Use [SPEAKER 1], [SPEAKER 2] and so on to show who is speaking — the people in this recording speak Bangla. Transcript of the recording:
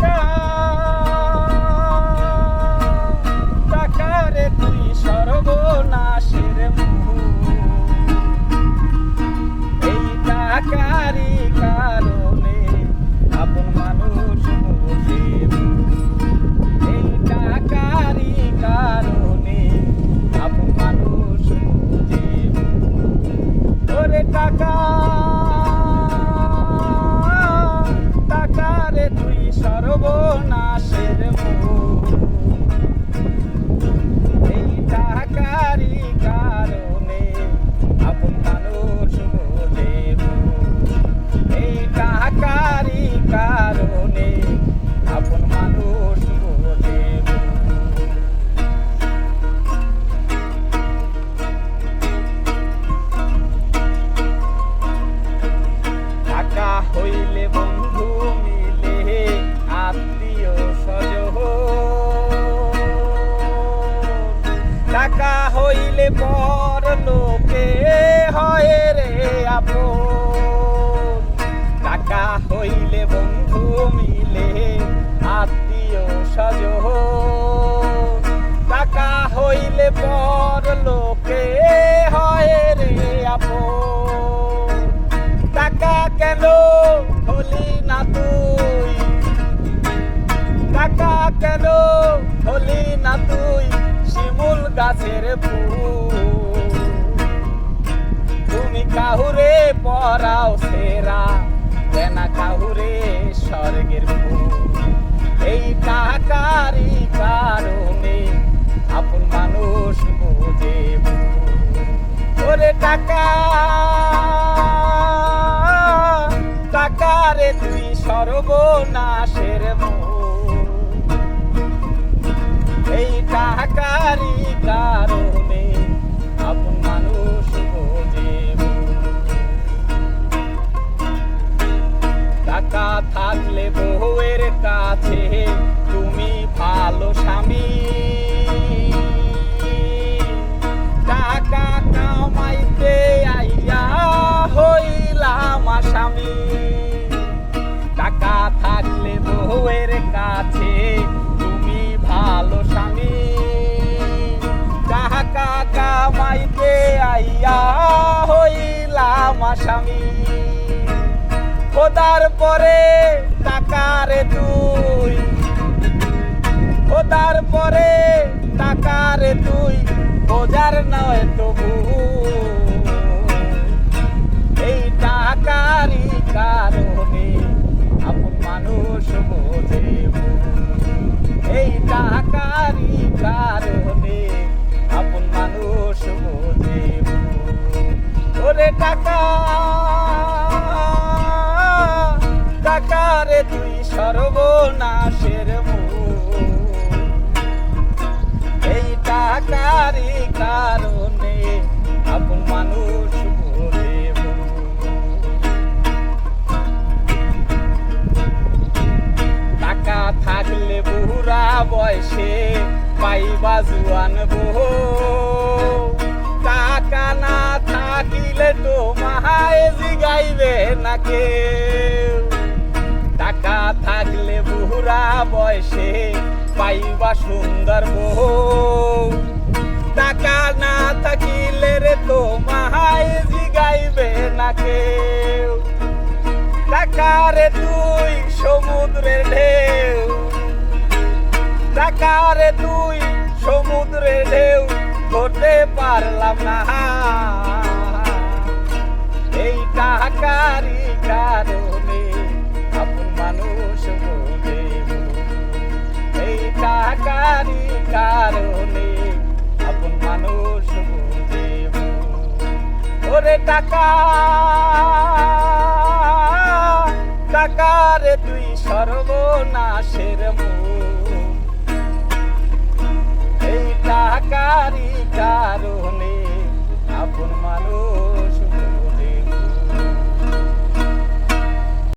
[SPEAKER 1] টাকা হইলে পর লোকে হয় রে আপন। টাকা হইলে বন্ধু মিলে আত্মীয় স্বজন পরাও সেরা কেনা কাহুরে স্বর্গের ফুল এই টাকারই কারণে আপন মানুষ বোঝে। ওরে টাকা টাকা রে তুই সর্বনাশের মূল এই টাকারই কারণে থাকলে বউয়ের কাছে তুমি ভালো স্বামী। টাকা কামাইতে আইয়া হইলাম আসামি। টাকা থাকলে বউয়ের কাছে তুমি ভালো স্বামী। টাকা কামাইতে আইয়া হইলাম আসামি। খোদার পরে টাকারে তুই। ওদার পরে টাকারে তুই। বোঝার নয় তবু রে তুই সর্বনাশের এই টাকারই কারণে আপন মানুষ টাকা থাকলে বুড়া বয়সে পাইবা জুয়ান বউ। টাকা না থাকিলে তো মাহায় জিগাইবে না কেউ টাকা থাকলে বুড়া বয়সে পাইবা সুন্দর বউ। টাকা না থাকিলে রে তো মাহায় জিগাইবে না কেউ। টাকা রে তুই সমুদ্রের ঢেউ। টাকা রে তুই সমুদ্রের ঢেউ, ধরতে পারলাম না। কারণে আপন মানুষ বুঝেব। ওরে টাকা টাকার তুই সর্বনাশের এই টাকারই কারণে আপন মানুষ